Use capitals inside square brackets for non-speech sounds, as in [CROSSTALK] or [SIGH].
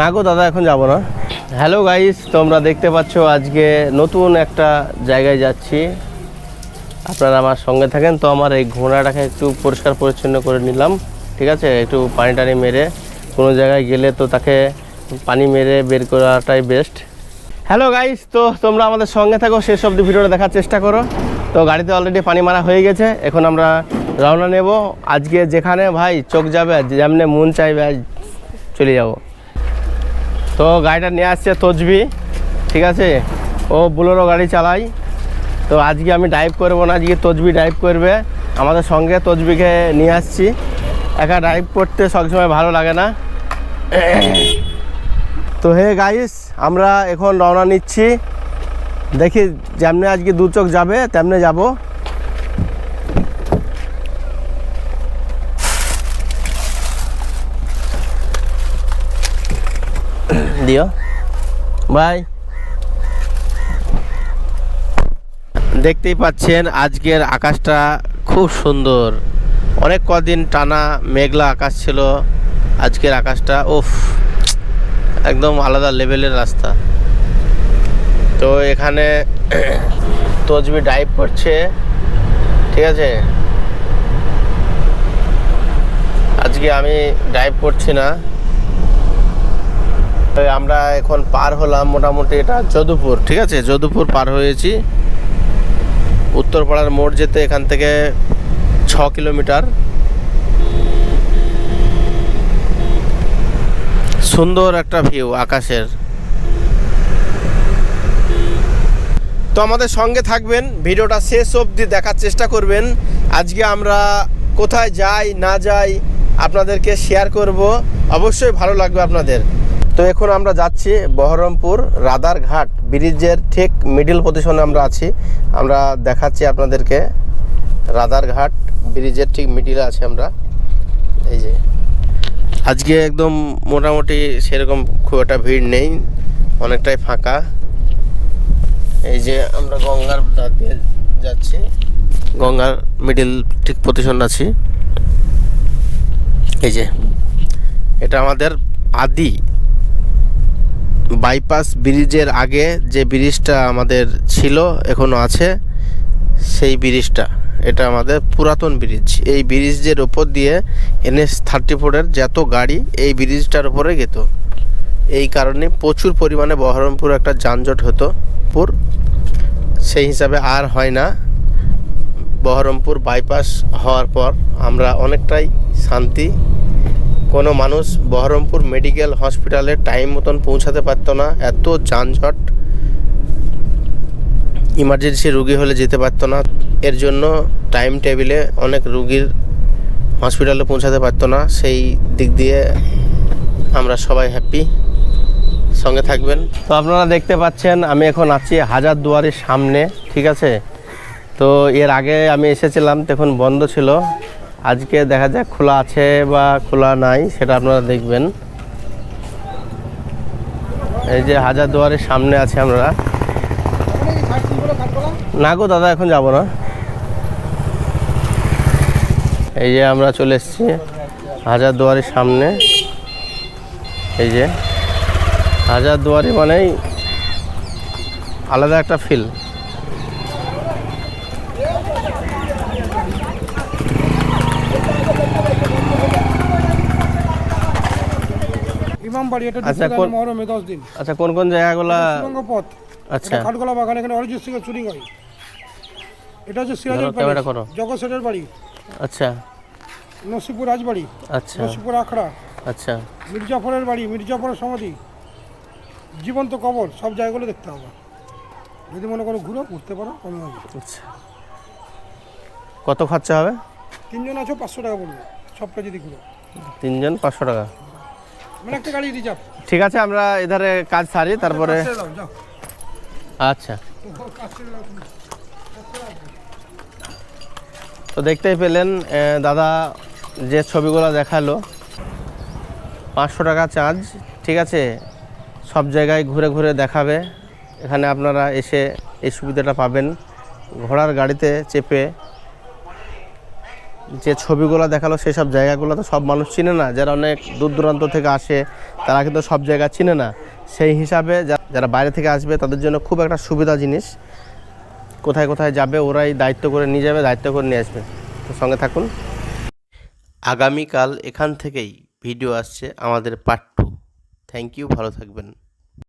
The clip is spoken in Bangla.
না গো দাদা, এখন যাব না। হ্যালো গাইস তোমরা দেখতে পাচ্ছ আজকে নতুন একটা জায়গায় যাচ্ছি। আপনারা আমার সঙ্গে থাকেন, তো আমার এই ঘোড়াটাকে একটু পরিষ্কার পরিচ্ছন্ন করে নিলাম, ঠিক আছে? একটু পানি টানি মেরে, কোনো জায়গায় গেলে তো তাকে পানি মেরে বের করাটাই বেস্ট হ্যালো গাইস তো তোমরা আমাদের সঙ্গে থাকো, শেষ অবধি ভিডিওটা দেখার চেষ্টা করো। তো গাড়িতে অলরেডি পানি মারা হয়ে গেছে, এখন আমরা রওনা নেব। আজকে যেখানে ভাই চোখ যাবে, যেমনি মন চাইবে চলে যাব। তো গাড়িটা নিয়ে আসছে তজবি ঠিক আছে? ও বুলোরো গাড়ি চালাই। তো আজকে আমি ড্রাইভ করব না, আজকে তজবি ড্রাইভ করবে। আমাদের সঙ্গে তজবিকে নিয়ে আসছি। একা ড্রাইভ করতে সবসময় ভালো লাগে না। তো হে গাইস আমরা এখন রওনা নিচ্ছি। দেখি, যেমনি আজকে দু চোখ যাবে, তেমনি যাব। দিও। বাই দেখতেই পাচ্ছেন, আজকের আকাশটা খুব সুন্দর। অনেক কদিন টানা মেঘলা আকাশ ছিল। আজকের আকাশটা ওফ একদম আলাদা লেভেলের রাস্তা। তো এখানে [CLEARS THROAT] তজবি ড্রাইভ করছে। ঠিক আছে? আজকে আমি ড্রাইভ করছি না। আমরা এখন পার হলাম মোটামুটি এটা যদুপুর, ঠিক আছে? যদুপুর পার হয়েছি। উত্তরপাড়ার মোড় যেতে এখান থেকে ছ কিলোমিটার। সুন্দর একটা ভিউ আকাশের। তো আমাদের সঙ্গে থাকবেন, ভিডিওটা শেষ অবধি দেখার চেষ্টা করবেন। আজকে আমরা কোথায় যাই, না যাই আপনাদেরকে শেয়ার করব। অবশ্যই ভালো লাগবে আপনাদের। তো এখন আমরা যাচ্ছি বহরমপুর রাদারঘাট ব্রিজের ঠিক মিডিল পজিশনে আমরা আছি। আমরা দেখাচ্ছি আপনাদেরকে রাদারঘাট ব্রিজের ঠিক মিডিলে আছি আমরা। এই যে, আজকে একদম মোটামুটি সেরকম খুব একটা ভিড় নেই, অনেকটাই ফাঁকা। এই যে আমরা গঙ্গার ধার দিয়ে যাচ্ছি, গঙ্গার মিডিল ঠিক পজিশন আছি। এই যে, এটা আমাদের আদি বাইপাস ব্রিজের আগে যে ব্রিজটা আমাদের ছিল, এখনও আছে, সেই ব্রিজটা। এটা আমাদের পুরাতন ব্রিজ। এই ব্রিজের ওপর দিয়ে এনএস থার্টি ফোরের যত গাড়ি এই ব্রিজটার উপরে গেত। এই কারণে প্রচুর পরিমাণে বহরমপুর একটা যানজট হতো। পুর, সেই হিসাবে আর হয় না। বহরমপুর বাইপাস হওয়ার পর আমরা অনেকটাই শান্তি কোনো মানুষ বহরমপুর মেডিকেল হসপিটালে টাইম মতন পৌঁছাতে পারতো না, এত যানজট। ইমার্জেন্সি রুগী হলে যেতে পারতো না। এর জন্য টাইম টেবিলে অনেক রুগীর হসপিটালে পৌঁছাতে পারতো না। সেই দিক দিয়ে আমরা সবাই হ্যাপি সঙ্গে থাকবেন। তো আপনারা দেখতে পাচ্ছেন, আমি এখন আছি হাজার দুয়ারের সামনে, ঠিক আছে? তো এর আগে আমি এসেছিলাম তখন বন্ধ ছিল। আজকে দেখা যাক খোলা আছে বা খোলা নাই, সেটা আপনারা দেখবেন। এই যে হাজার দুয়ারের সামনে আছে আমরা। না গো দাদা, এখন যাব না। এই যে আমরা চলে এসেছি হাজার দুয়ারের সামনে। এই যে হাজার দুয়ারি মানেই আলাদা একটা ফিল ইমামবাড়ি এটা আচ্ছা, কোন- মহরমে দশ দিন। আচ্ছা কোন কোন জায়গাগুলো সুরঙ্গ পথ। আচ্ছা। বাগান এখানে অরিজিৎ সিং এর শুটিং হয়। এটা হচ্ছে জগৎ সেটের বাড়ি। আচ্ছা। নসিপুর রাজবাড়ি আচ্ছা। নসিপুর আখড়া। আচ্ছা। মির্জাফরের বাড়ি মির্জাফরের সমাধি। জীবন্ত কবর সব জায়গাগুলো দেখতে হবে। যদি মনে করো ঘুরো ঘুরতে পারো কমে হবে আচ্ছা। কত খরচা হবে? তিনজন আছো পাঁচশো টাকা পড়বে। সবটা যদি ঘুরো তিনজন পাঁচশো টাকা। মানে একটা গাড়ি রিজার্ভ ঠিক আছে আমরা এধারে কাজ সারি তারপরে আচ্ছা। তো দেখতেই পেলেন দাদা যে ছবিগুলো দেখাল পাঁচশো টাকা চার্জ ঠিক আছে? সব জায়গায় ঘুরে ঘুরে দেখাবে। এখানে আপনারা এসে এই সুবিধাটা পাবেন। ঘোড়ার গাড়িতে চেপে যে ছবিগুলো দেখাল সেসব জায়গাগুলো তো সব মানুষ চিনে না। যারা অনেক দূর দূরান্ত থেকে আসে, তারা কিন্তু সব জায়গা চিনে না। সেই হিসাবে যারা বাইরে থেকে আসবে, তাদের জন্য খুব একটা সুবিধা জিনিস। কোথায় কোথায় যাবে, ওরাই দায়িত্ব করে নিয়ে যাবে, দায়িত্ব করে নিয়ে আসবে। তো সঙ্গে থাকুন। আগামীকাল এখান থেকেই ভিডিও আসছে আমাদের পার্ট টু থ্যাংক ইউ ভালো থাকবেন।